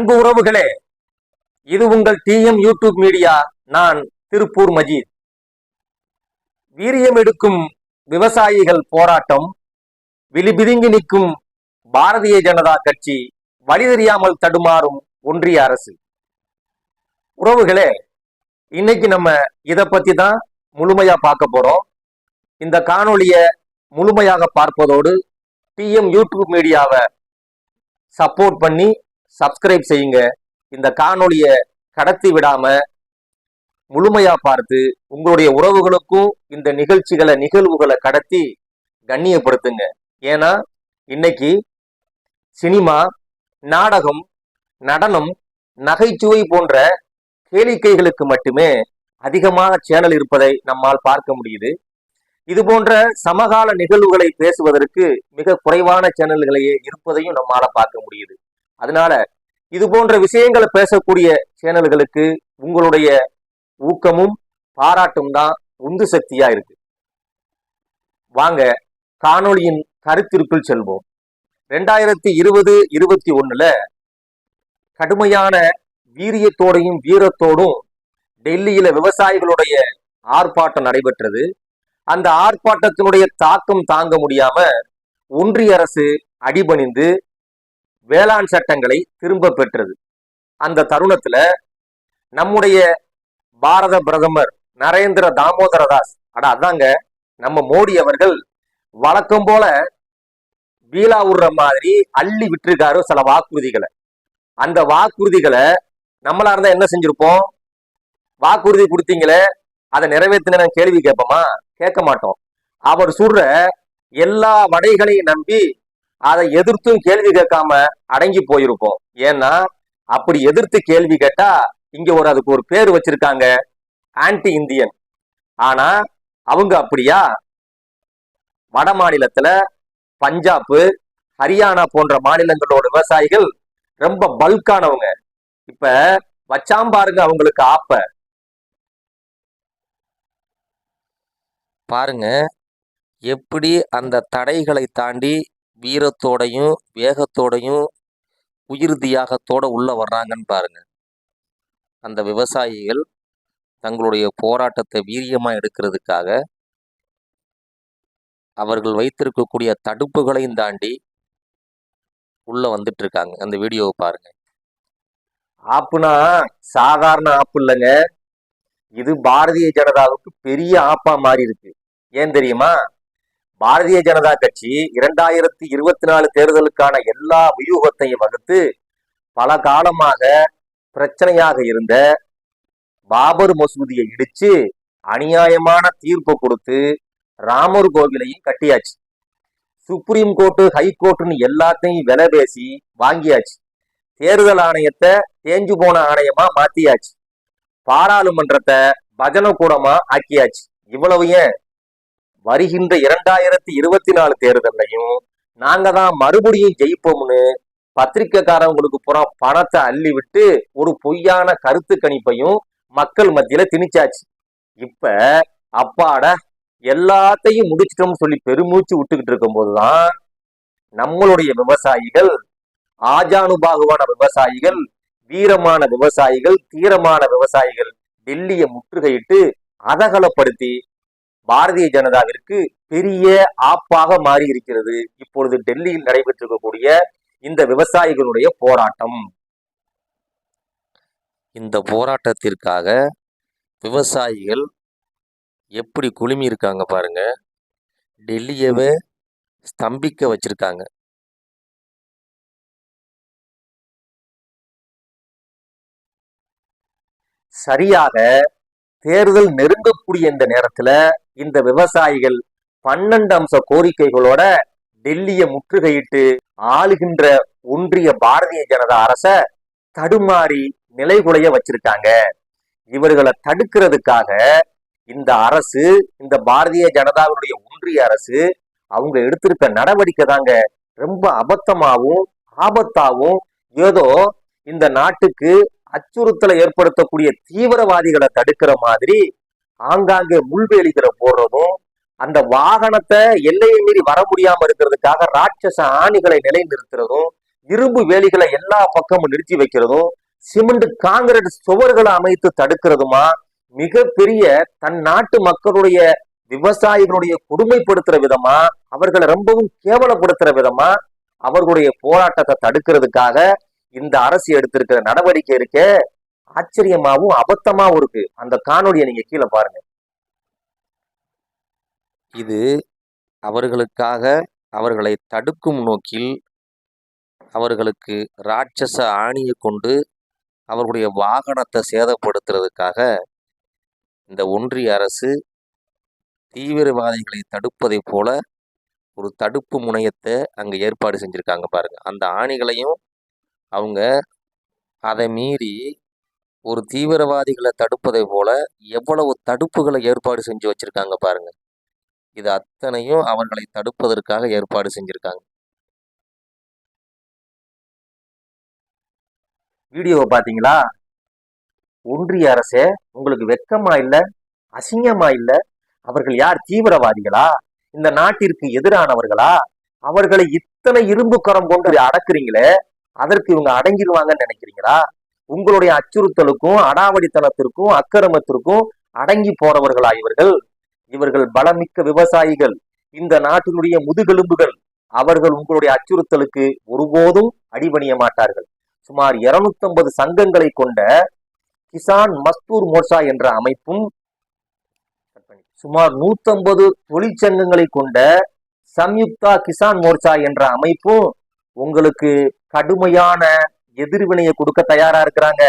அன்பு உறவுகளே இது உங்கள் டிஎம் யூடியூப் மீடியா நான் திருப்பூர் மஜீத். வீரியம் எடுக்கும் விவசாயிகள் போராட்டம் விழிபிதுங்கி நிற்கும் பாரதிய ஜனதா கட்சி வழி தெரியாமல் தடுமாறும் ஒன்றிய அரசு. உறவுகளே இன்னைக்கு நம்ம இத பத்தி தான் முழுமையா பார்க்க போறோம். இந்த காணொளிய முழுமையாக பார்ப்பதோடு டிஎம் யூடியூப் மீடியாவை சப்போர்ட் பண்ணி சப்ஸ்கிரைப் செய்யுங்க. இந்த காணொளியை கடத்தி விடாம முழுமையா பார்த்து உங்களுடைய உறவுகளுக்கும் இந்த நிகழ்ச்சிகளை நிகழ்வுகளை கடத்தி கண்ணியப்படுத்துங்க. ஏன்னா இன்னைக்கு சினிமா நாடகம் நடனம் நகைச்சுவை போன்ற கேளிக்கைகளுக்கு மட்டுமே அதிகமான சேனல் இருப்பதை நம்மால் பார்க்க முடியுது. இது போன்ற சமகால நிகழ்வுகளை பேசுவதற்கு மிக குறைவான சேனல்களையே இருப்பதையும் நம்மால பார்க்க முடியுது. அதனால இது போன்ற விஷயங்களை பேசக்கூடிய சேனல்களுக்கு உங்களுடைய ஊக்கமும் பாராட்டும் தான் உந்து சக்தியா இருக்கு. வாங்க காணொளியின் கருத்திற்குள் செல்வோம். ரெண்டாயிரத்தி இருபது இருபத்தி ஒண்ணுல கடுமையான வீரியத்தோடையும் வீரத்தோடும் டெல்லியில விவசாயிகளுடைய ஆர்ப்பாட்டம் நடைபெற்றது. அந்த ஆர்ப்பாட்டத்தினுடைய தாக்கம் தாங்க முடியாம ஒன்றிய அரசு அடிபணிந்து வேளாண் சட்டங்களை திரும்ப பெற்றது. அந்த தருணத்துல நம்முடைய பாரத பிரதமர் நரேந்திர தாமோதர தாஸ் அட அதாங்க நம்ம மோடி அவர்கள் வழக்கம் போல வீலா விடுற மாதிரி அள்ளி விட்டுருக்காரு சில வாக்குறுதிகளை. அந்த வாக்குறுதிகளை நம்மளா இருந்தா என்ன செஞ்சிருப்போம்? வாக்குறுதி கொடுத்தீங்களே அதை நிறைவேற்றின கேள்வி கேட்போமா? கேட்க மாட்டோம். அவர் சொல்ற எல்லா வடைகளையும் நம்பி அதை எதிர்த்தும் கேள்வி கேட்காம அடங்கி போயிருப்போம். ஏன்னா அப்படி எதிர்த்து கேள்வி கேட்டா இங்க ஒரு அதுக்கு ஒரு பேர் வச்சிருக்காங்க ஆன்டி இந்தியன் ஆனா அவங்க அப்படியா? வட மாநிலத்துல பஞ்சாப் ஹரியானா போன்ற மாநிலங்களோட விவசாயிகள் ரொம்ப பல்கானவங்க. இப்ப வச்சாம் பாருங்க அவங்களுக்கு ஆப்ப. பாருங்க எப்படி அந்த தடைகளை தாண்டி வீரத்தோடையும் வேகத்தோடையும் உயிர் தியாகத்தோடு உள்ள வர்றாங்கன்னு பாருங்க. அந்த விவசாயிகள் தங்களுடைய போராட்டத்தை வீரியமா எடுக்கிறதுக்காக அவர்கள் வைத்திருக்கக்கூடிய தடுப்புகளையும் தாண்டி உள்ள வந்துட்டு இருக்காங்க அந்த வீடியோவை பாருங்க. ஆப்புனா சாதாரண ஆப்பு இல்லைங்க. இது பாரதிய ஜனதாவுக்கு பெரிய ஆப்பா மாறி இருக்கு ஏன் தெரியுமா? பாரதிய ஜனதா கட்சி இரண்டாயிரத்தி இருபத்தி நாலு தேர்தலுக்கான எல்லா வியூகத்தையும் வகுத்து பல காலமாக பிரச்சனையாக இருந்த பாபர் மசூதியை இடிச்சு அநியாயமான தீர்ப்பு கொடுத்து ராமர் கோவிலையும் கட்டியாச்சு. சுப்ரீம் கோர்ட்டு ஹை கோர்ட்டுன்னு எல்லாத்தையும் விலை பேசி வாங்கியாச்சு. தேர்தல் ஆணையத்தை தேஞ்சு போன ஆணையமா மாத்தியாச்சு. பாராளுமன்றத்தை பஜனை கூடமா ஆக்கியாச்சு. இவ்வளவு ஏன்? வருகின்ற இரண்டாயிரத்தி இருபத்தி நாலு தேர்தலையும் நாங்க தான் மறுபடியும் ஜெயிப்போம்னு பத்திரிகைக்காரவங்களுக்கு புறம் பணத்தை அள்ளி விட்டு ஒரு பொய்யான கருத்து கணிப்பையும் மக்கள் மத்தியில திணிச்சாச்சு. இப்ப அப்பாட எல்லாத்தையும் முடிச்சிட்டோம்னு சொல்லி பெருமூச்சு விட்டுக்கிட்டு இருக்கும் போதுதான் நம்மளுடைய விவசாயிகள் ஆஜானுபாகுவான விவசாயிகள் வீரமான விவசாயிகள் தீரமான விவசாயிகள் டெல்லியை முற்றுகையிட்டு அதகலப்படுத்தி பாரதிய ஜனதாவிற்கு பெரிய ஆப்பாக மாறி இருக்கிறது இப்பொழுது டெல்லியில் நடைபெற்றிருக்கக்கூடிய இந்த விவசாயிகளுடைய போராட்டம். இந்த போராட்டத்திற்காக விவசாயிகள் எப்படி குழுமி இருக்காங்க பாருங்க. டெல்லியவே ஸ்தம்பிக்க வச்சிருக்காங்க. சரியாக தேர்தல் நெருங்கக்கூடிய இந்த நேரத்துல இந்த விவசாயிகள் பன்னெண்டு அம்ச கோரிக்கைகளோட டெல்லியை முற்றுகையிட்டு ஆளுகின்ற ஒன்றிய பாரதிய ஜனதா அரச தடுமாறி நிலைகுலைய வச்சிருக்காங்க. இவர்களை தடுக்கிறதுக்காக இந்த அரசு இந்த பாரதிய ஜனதாவுடைய ஒன்றிய அரசு அவங்க எடுத்திருக்க நடவடிக்கை தாங்க ரொம்ப அபத்தமாகவும் ஆபத்தாகவும் ஏதோ இந்த நாட்டுக்கு அச்சுறுத்தலை ஏற்படுத்தக்கூடிய தீவிரவாதிகளை தடுக்கிற மாதிரி ஆங்காங்கே முள்வேலிகளை போடுறதும் அந்த வாகனத்தை எல்லையை மீறி வர முடியாம இருக்கிறதுக்காக ராட்சச ஆணிகளை நிலைநிறுத்துறதும் இரும்பு வேலிகளை எல்லா பக்கமும் நிறுத்தி வைக்கிறதும் சிமெண்ட் காங்கிரீட் சுவர்களை அமைத்து தடுக்கிறதுமா மிகப்பெரிய தன் நாட்டு மக்களுடைய விவசாயிகளுடைய கொடுமைப்படுத்துற விதமா அவர்களை ரொம்பவும் கேவலப்படுத்துற விதமா அவர்களுடைய போராட்டத்தை தடுக்கிறதுக்காக இந்த அரசு எடுத்திருக்கிற நடவடிக்கை இருக்கே. ஆச்சரியமாவும் அபத்தமாவும் இருக்கு. அந்த காணொலியை நீங்க கீழே பாருங்க. இது அவர்களுக்காக அவர்களை தடுக்கும் நோக்கில் அவர்களுக்கு ராட்சச ஆணியை கொண்டு அவர்களுடைய வாகனத்தை சேதப்படுத்துறதுக்காக இந்த ஒன்றிய அரசு தீவிரவாதிகளை தடுப்பதைப் போல ஒரு தடுப்பு முனையத்தை அங்கே ஏற்பாடு செஞ்சுருக்காங்க பாருங்க. அந்த ஆணிகளையும் அவங்க அதை மீறி ஒரு தீவிரவாதிகளை தடுப்பதை போல எவ்வளவு தடுப்புகளை ஏற்பாடு செஞ்சு வச்சுருக்காங்க பாருங்கள் இது அத்தனையும் அவர்களை தடுப்பதற்காக ஏற்பாடு செஞ்சுருக்காங்க. வீடியோவை பார்த்தீங்களா? ஒன்றிய அரசே உங்களுக்கு வெக்கமா இல்லை அசிங்கமா இல்லை? அவர்கள் யார்? தீவிரவாதிகளா? இந்த நாட்டிற்கு எதிரானவர்களா? அவர்களை இத்தனை இரும்பு கரம் கொண்டு அடக்குறீங்களே அதற்கு இவங்க அடங்கிடுவாங்கன்னு நினைக்கிறீங்களா? உங்களுடைய அச்சுறுத்தலுக்கும் அடாவடித்தனத்திற்கும் அக்கிரமத்திற்கும் அடங்கி போறவர்களா இவர்கள் இவர்கள் பலமிக்க விவசாயிகள். இந்த நாட்டினுடைய முதுகெலும்புகள் அவர்கள் உங்களுடைய அச்சுறுத்தலுக்கு ஒருபோதும் அடிபணிய மாட்டார்கள். சுமார் 250 சங்கங்களை கொண்ட கிசான் மஸ்தூர் மோர்சா என்ற அமைப்பும் சுமார் 150 தொழிற்சங்கங்களை கொண்ட சம்யுக்தா கிசான் மோர்ச்சா என்ற அமைப்பும் உங்களுக்கு கடுமையான எதிர்வினையை கொடுக்க தயாரா இருக்கிறாங்க.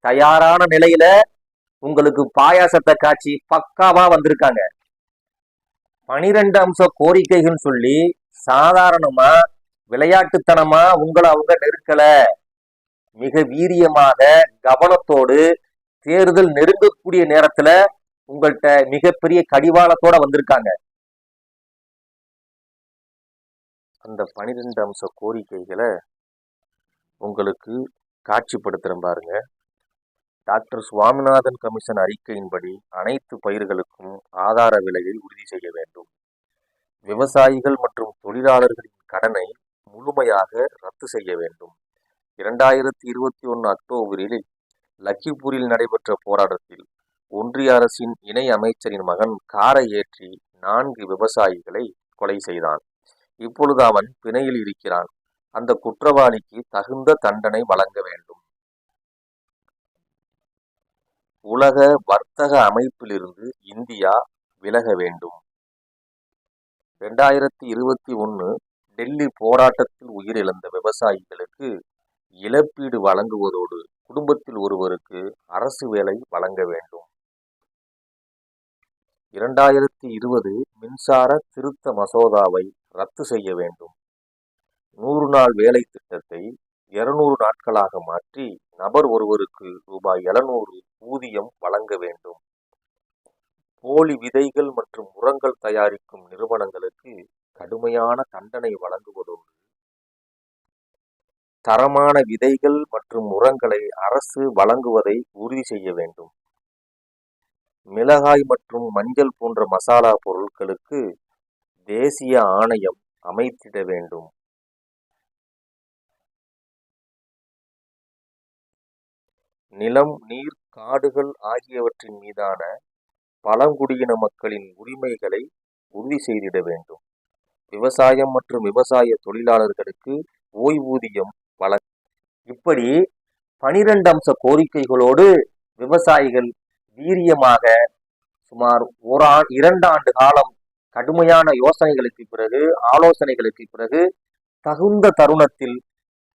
தயாரான நிலையில உங்களுக்கு பாயாசத்தை காட்சி பக்காவா வந்திருக்காங்க. பனிரெண்டு அம்ச கோரிக்கைகள் சொல்லி சாதாரணமா விளையாட்டுத்தனமா உங்களை அவங்க நெருக்கல. மிக வீரியமாக கவனத்தோடு தேர்தல் நெருங்கக்கூடிய நேரத்துல உங்கள்கிட்ட மிகப்பெரிய கடிவாளத்தோட வந்திருக்காங்க. அந்த பனிரெண்டு அம்ச கோரிக்கைகளை உங்களுக்கு காட்சிப்படுத்துகிறேன் பாருங்க. டாக்டர் சுவாமிநாதன் கமிஷன் அறிக்கையின்படி அனைத்து பயிர்களுக்கும் ஆதார விலையை உறுதி செய்ய வேண்டும். விவசாயிகள் மற்றும் தொழிலாளர்களின் கடனை முழுமையாக ரத்து செய்ய வேண்டும். இரண்டாயிரத்தி இருபத்தி ஒன்று அக்டோபரில் லக்கிபூரில் நடைபெற்ற போராட்டத்தில் ஒன்றிய அரசின் இணை அமைச்சரின் மகன் காரை ஏற்றி நான்கு விவசாயிகளை கொலை செய்தான். இப்பொழுது அவன் பிணையில் இருக்கிறான். அந்த குற்றவாளிக்கு தகுந்த தண்டனை வழங்க வேண்டும். உலக வர்த்தக அமைப்பிலிருந்து இந்தியா விலக வேண்டும். ரெண்டாயிரத்தி இருபத்தி ஒன்று டெல்லி போராட்டத்தில் உயிரிழந்த விவசாயிகளுக்கு இழப்பீடு வழங்குவதோடு குடும்பத்தில் ஒருவருக்கு அரசு வேலை வழங்க வேண்டும். இரண்டாயிரத்தி இருபது மின்சார திருத்த மசோதாவை ரத்து செய்ய வேண்டும். நூறு நாள் வேலை திட்டத்தை இருநூறு நாட்களாக மாற்றி நபர் ஒருவருக்கு ரூபாய் எழுநூறு ஊதியம் வழங்க வேண்டும். போலி விதைகள் மற்றும் உரங்கள் தயாரிக்கும் நிறுவனங்களுக்கு கடுமையான தண்டனை வழங்குவதோடு தரமான விதைகள் மற்றும் உரங்களை அரசு வழங்குவதை உறுதி செய்ய வேண்டும். மிளகாய் மற்றும் மஞ்சள் போன்ற மசாலா பொருட்களுக்கு தேசிய ஆணையம் அமைத்திட வேண்டும். நிலம் நீர் காடுகள் ஆகியவற்றின் மீதான பழங்குடியின மக்களின் உரிமைகளை உறுதி செய்திட வேண்டும். விவசாயம் மற்றும் விவசாய தொழிலாளர்களுக்கு ஓய்வூதியம் வழங்க. இப்படி பனிரெண்டு அம்ச கோரிக்கைகளோடு விவசாயிகள் வீரியமாக சுமார் ஒரு இரண்டு ஆண்டு காலம் கடுமையான யோசனைகளுக்கு பிறகு ஆலோசனைகளுக்கு பிறகு தகுந்த தருணத்தில்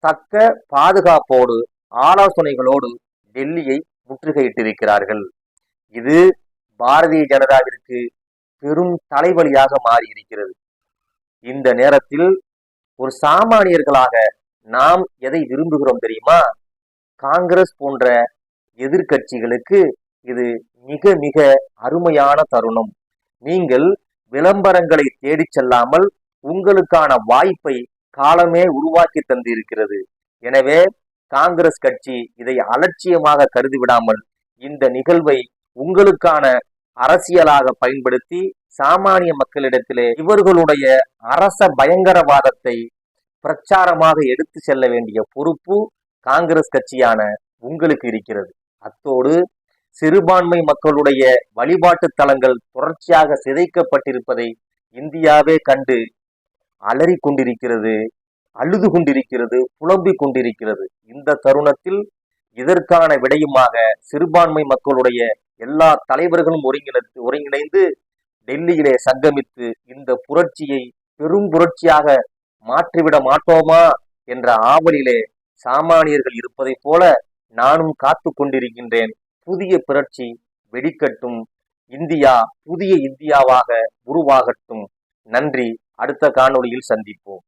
தக்க பாதுகாப்போடு ஆலோசனைகளோடு டெல்லியை முற்றுகையிட்டிருக்கிறார்கள். இது பாரதிய ஜனதாவிற்கு பெரும் தலைவலியாக மாறி இருக்கிறது இந்த நேரத்தில் ஒரு சாமானியர்களாக நாம் எதை விரும்புகிறோம் தெரியுமா? காங்கிரஸ் போன்ற எதிர்க்கட்சிகளுக்கு இது மிக மிக அருமையான தருணம். நீங்கள் விளம்பரங்களை தேடிச் செல்லாமல் உங்களுக்கான வாய்ப்பை காலமே உருவாக்கி தந்திருக்கிறது. எனவே காங்கிரஸ் கட்சி இதை அலட்சியமாக கருதி விடாமல் இந்த நிகழ்வை உங்களுக்கான அரசியலாக பயன்படுத்தி சாமானிய மக்களிடத்திலே இவர்களுடைய அரச பயங்கரவாதத்தை பிரச்சாரமாக எடுத்து செல்ல வேண்டிய பொறுப்பு காங்கிரஸ் கட்சியான உங்களுக்கு இருக்கிறது. அத்தோடு சிறுபான்மை மக்களுடைய வழிபாட்டு தலங்கள் தொடர்ச்சியாக சிதைக்கப்பட்டிருப்பதை இந்தியாவே கண்டு அலறிக்கொண்டிருக்கிறது. அழுது கொண்டிருக்கிறது புலம்பிக் கொண்டிருக்கிறது இந்த தருணத்தில் இதற்கான விடயமாக சிறுபான்மை மக்களுடைய எல்லா தலைவர்களும் ஒருங்கிணைத்து ஒருங்கிணைந்து டெல்லியிலே சங்கமித்து இந்த புரட்சியை பெரும் புரட்சியாக மாற்றிவிட மாட்டோமா என்ற ஆவலிலே சாமானியர்கள் இருப்பதைப் போல நானும் காத்து கொண்டிருக்கின்றேன். புதிய புரட்சி வெடிக்கட்டும். இந்தியா புதிய இந்தியாவாக உருவாகட்டும். நன்றி. அடுத்த காணொளியில் சந்திப்போம்.